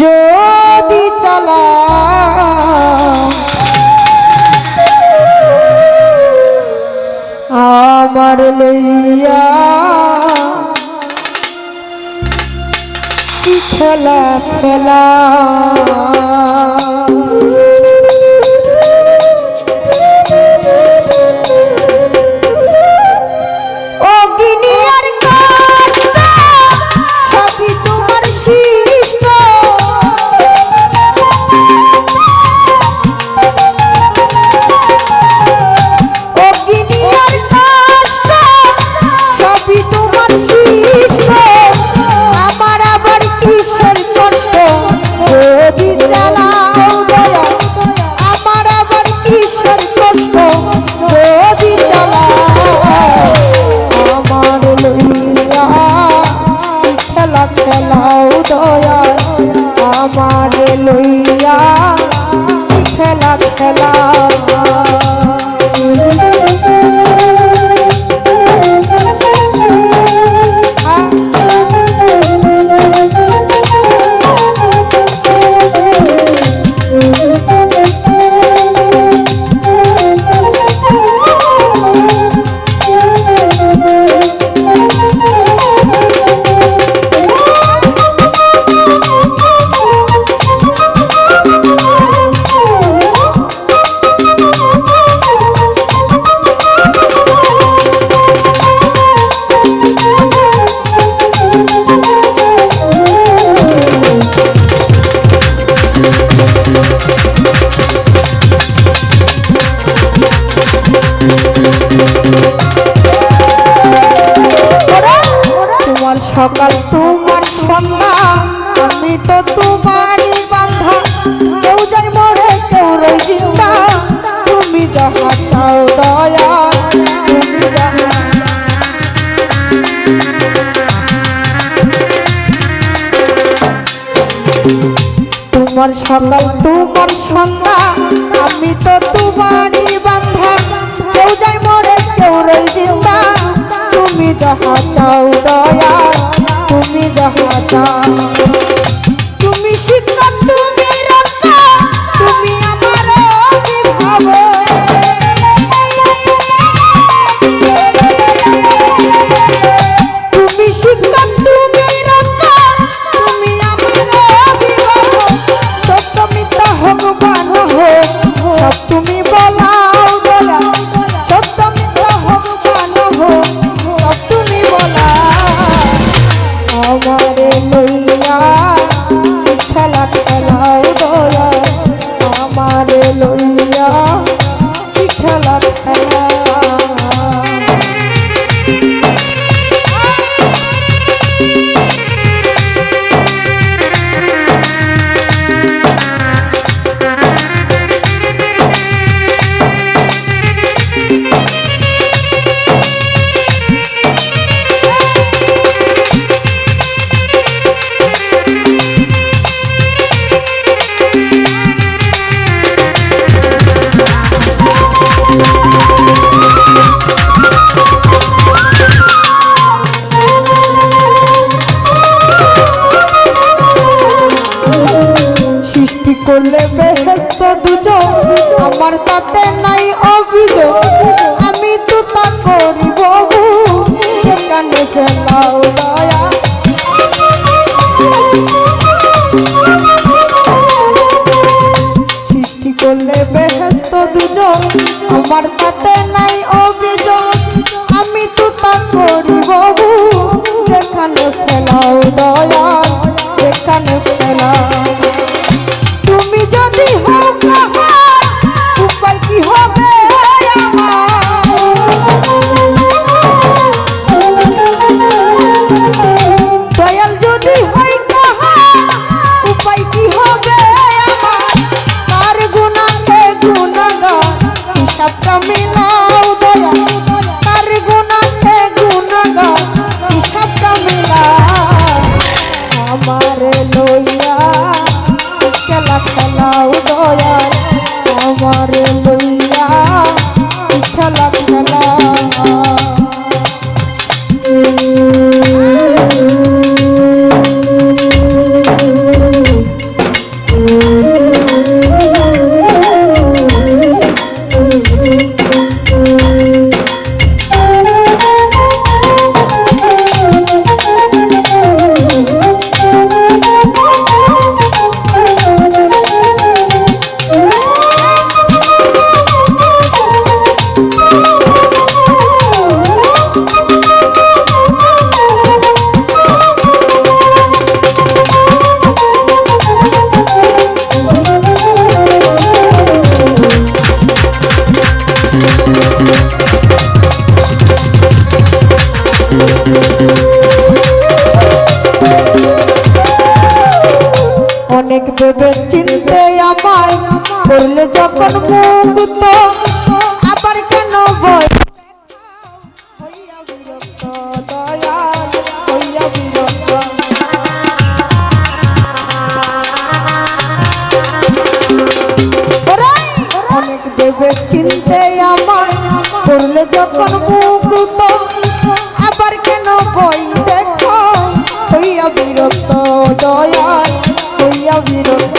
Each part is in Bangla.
যদি চালা। আমার লইয়া খেলা খেলা। খেলার খেলা। তোমার সকাল, তোমার সন্ধ্যা। আমি তো তোমারই বান্ধা কেউ যাই মরে, কেউ রই জিন্দা। তুমি যাহা চাও দয়া, তুমি যাহা চাও। Sabtu করলে বেহেস্ত দুজন। আমার তাতে নাই অভিযোগ, আমি তো তা করি বহু সেখানে ফেলাও দয়া। করলে বেহেস্ত দুজন, আমার তাতে করলে আবার কেন হইয়া বিরক্ত দয়াল অনেক ভেবে চিনতে আমায় করলে যখন মুক্ত। আবার কেন ভয় দেখো, হইয়া বিরক্ত দয়াল, হইয়া বিরক্ত।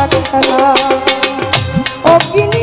খেলা খেলা। অগ্নিয়ার